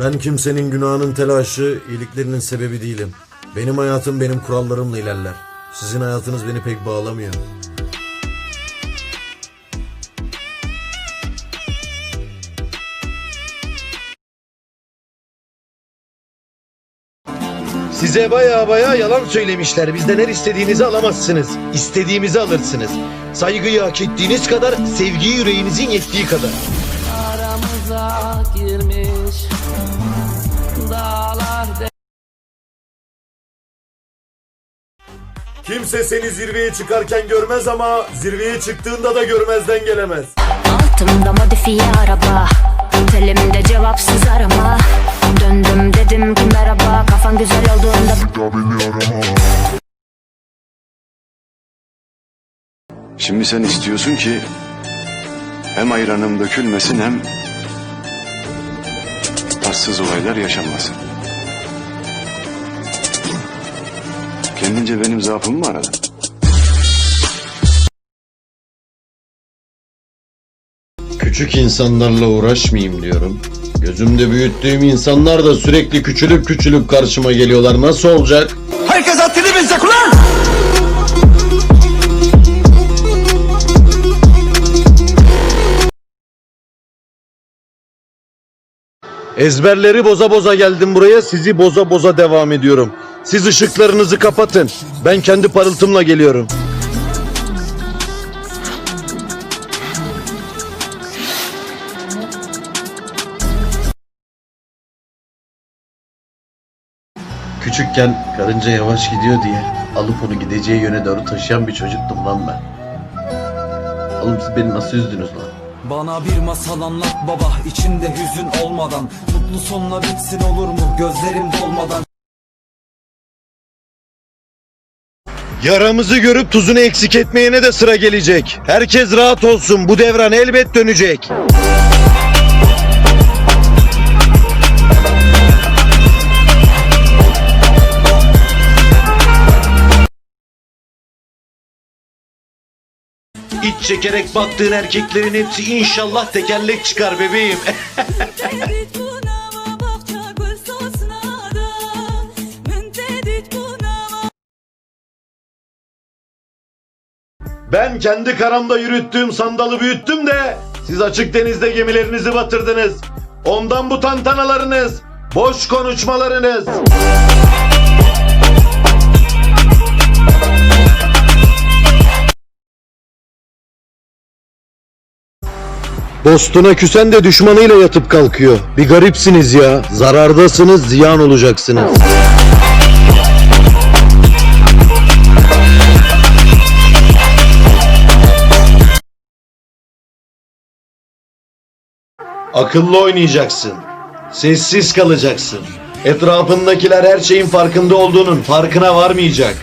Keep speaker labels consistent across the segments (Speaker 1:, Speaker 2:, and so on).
Speaker 1: Ben kimsenin günahının telaşı, iyiliklerinin sebebi değilim. Benim hayatım benim kurallarımla ilerler. Sizin hayatınız beni pek bağlamıyor.
Speaker 2: Size baya baya yalan söylemişler. Bizden her istediğinizi alamazsınız. İstediğimizi alırsınız. Saygıyı hak ettiğiniz kadar, sevgiyi yüreğinizin yettiği kadar.
Speaker 3: aramıza girmiş
Speaker 1: Kimse seni zirveye çıkarken görmez ama zirveye çıktığında da görmezden gelemez.
Speaker 4: Altımda modifiye araba Telimde cevapsız arama Döndüm dedim ki merhaba Kafan güzel olduğunda
Speaker 5: Şimdi sen istiyorsun ki hem ayranım dökülmesin hem tatsız olaylar yaşanmasın. Kendince benim zaafımı mı aradın?
Speaker 2: Küçük insanlarla uğraşmayayım diyorum. Gözümde büyüttüğüm insanlar da sürekli küçülüp küçülüp karşıma geliyorlar. Nasıl olacak?
Speaker 6: Herkes haddini bilecek ulan!
Speaker 2: Ezberleri boza boza geldim buraya. Sizi boza boza devam ediyorum. Siz ışıklarınızı kapatın. Ben kendi parıltımla geliyorum. Küçükken karınca yavaş gidiyor diye alıp onu gideceği yöne doğru taşıyan bir çocuktum lan ben. Oğlum siz beni nasıl üzdünüz lan?
Speaker 6: Bana bir masal anlat baba içinde hüzün olmadan Mutlu sonla bitsin olur mu gözlerim dolmadan
Speaker 2: Yaramızı görüp tuzunu eksik etmeyene de sıra gelecek. Herkes rahat olsun. Bu devran elbet dönecek. İç çekerek baktığın erkeklerin hepsi inşallah tekerlek çıkar bebeğim. Ben kendi karamda yürüttüğüm sandalı büyüttüm de siz açık denizde gemilerinizi batırdınız. Ondan bu tantanalarınız, boş konuşmalarınız. Dostuna küsen de düşmanıyla yatıp kalkıyor. Bir garipsiniz ya. Zarardasınız, ziyan olacaksınız. Akıllı oynayacaksın. Sessiz kalacaksın. Etrafındakiler her şeyin farkında olduğunun farkına varmayacak.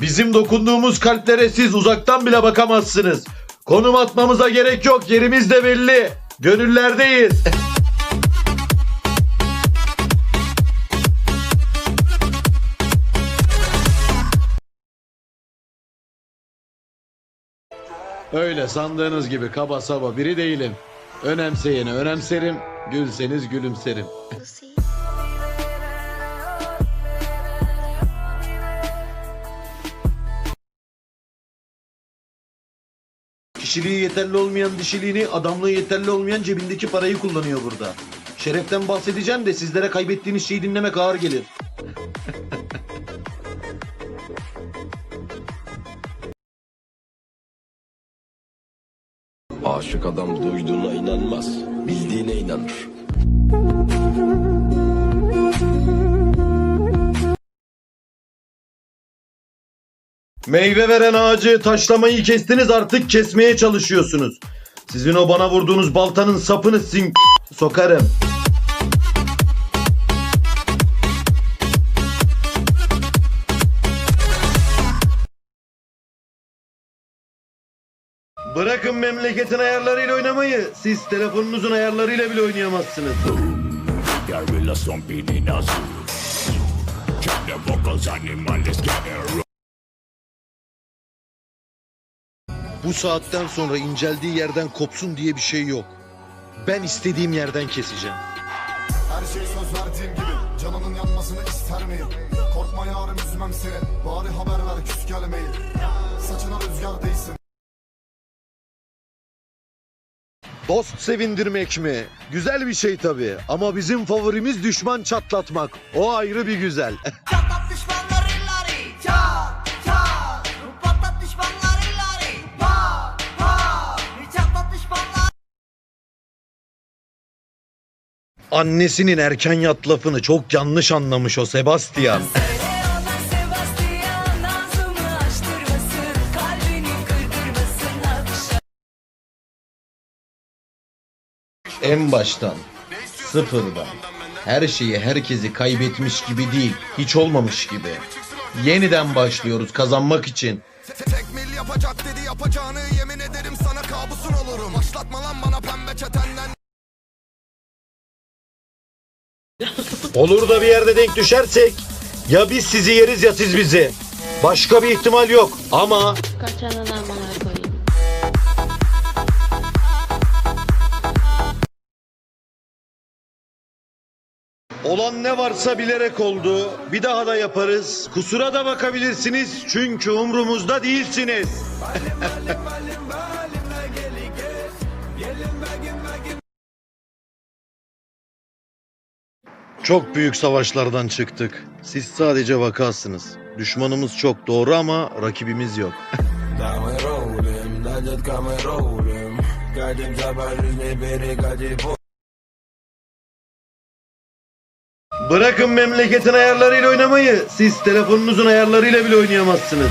Speaker 2: Bizim dokunduğumuz kalplere siz uzaktan bile bakamazsınız. Konum atmamıza gerek yok. Yerimiz de belli. Gönüllerdeyiz. Öyle sandığınız gibi kaba saba biri değilim. Önemseyeni önemserim, gülseniz gülümserim. Kişiliği yeterli olmayan dişiliğini, adamlığı yeterli olmayan cebindeki parayı kullanıyor burada. Şereften bahsedeceğim de sizlere kaybettiğiniz şeyi dinlemek ağır gelir.
Speaker 7: Aşık adam duyduğuna inanmaz, bildiğine inanır.
Speaker 2: Meyve veren ağacı taşlamayı kestiniz artık kesmeye çalışıyorsunuz. Sizin o bana vurduğunuz baltanın sapını sin sokarım. Bırakın memleketin ayarlarıyla oynamayı. Siz telefonunuzun ayarlarıyla bile oynayamazsınız. Bu saatten sonra inceldiği yerden kopsun diye bir şey yok. Ben istediğim yerden keseceğim.
Speaker 8: Her şey söz verdiğim gibi Canının yanmasını ister miyim? Korkma yarım üzmem seni Bari haber ver küs gelmeyin Saçına rüzgar değsin
Speaker 2: Dost sevindirmek mi? Güzel bir şey tabii. Ama bizim favorimiz düşman çatlatmak. O ayrı bir güzel.
Speaker 9: Çatlat düşmanları illari Çat çat Patlat düşmanları illari Pat pat Çatlat düşmanları
Speaker 2: Annesinin erken yat lafını çok yanlış anlamış o Sebastian.
Speaker 1: En baştan, sıfırdan, her şeyi herkesi kaybetmiş gibi değil, hiç olmamış gibi. Yeniden başlıyoruz kazanmak için.
Speaker 8: Tek mil yapacak dedi yapacağını Yemin ederim sana kabusun olurum Başlatma lan bana pembe çetenden
Speaker 2: Olur da bir yerde denk düşersek ya biz sizi yeriz ya siz bizi. Başka bir ihtimal yok ama
Speaker 4: Kaçanın amına
Speaker 2: olan ne varsa bilerek oldu. Bir daha da yaparız. Kusura da bakabilirsiniz çünkü umrumuzda değilsiniz. Çok büyük savaşlardan çıktık. Siz sadece vakasınız. Düşmanımız çok doğru ama rakibimiz yok. Bırakın memleketin ayarlarıyla oynamayı. Siz telefonunuzun ayarlarıyla bile oynayamazsınız.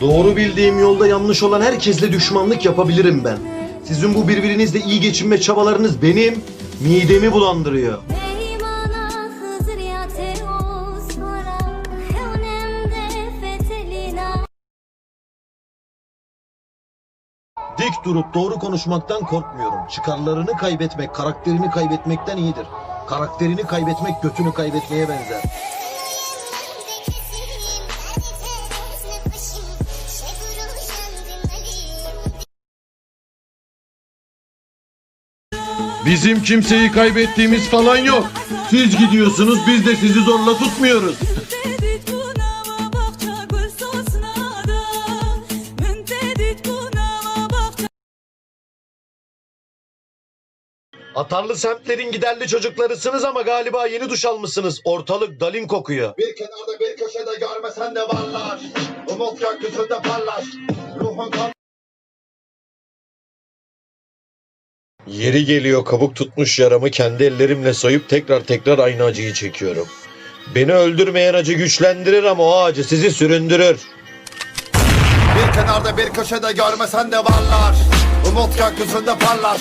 Speaker 2: Doğru bildiğim yolda yanlış olan herkesle düşmanlık yapabilirim ben. Sizin bu birbirinizle iyi geçinme çabalarınız benim midemi bulandırıyor. Dik durup doğru konuşmaktan korkmuyorum. Çıkarlarını kaybetmek, karakterini kaybetmekten iyidir. Karakterini kaybetmek götünü kaybetmeye benzer. Bizim kimseyi kaybettiğimiz falan yok. Siz gidiyorsunuz biz de sizi zorla tutmuyoruz. Atarlı semtlerin giderli çocuklarısınız ama galiba yeni duş almışsınız. Ortalık dalin kokuyor.
Speaker 8: Bir kenarda bir köşede görmesen de varlar Umut gökyüzünde parlar Ruhun kan
Speaker 2: Yeri geliyor kabuk tutmuş yaramı kendi ellerimle soyup tekrar tekrar aynı acıyı çekiyorum. Beni öldürmeyen acı güçlendirir ama o acı sizi süründürür.
Speaker 8: Bir kenarda bir köşede görmesen de varlar Umut gökyüzünde parlar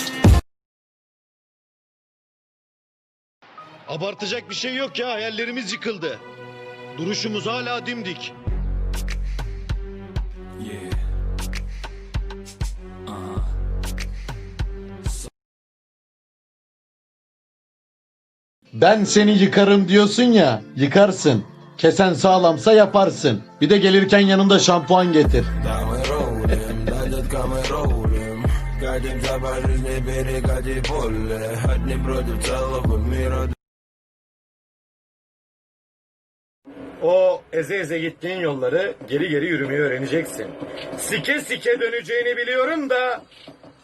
Speaker 2: Abartacak bir şey yok ya hayallerimiz yıkıldı. Duruşumuz hala dimdik. Ben seni yıkarım diyorsun ya, yıkarsın. Kesen sağlamsa yaparsın. Bir de gelirken yanında şampuan getir. O eze eze gittiğin yolları geri geri yürümeyi öğreneceksin. Sike sike döneceğini biliyorum da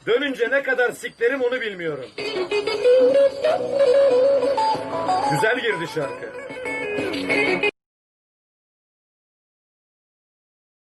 Speaker 2: dönünce ne kadar siklerim onu bilmiyorum. Güzel girdi şarkı.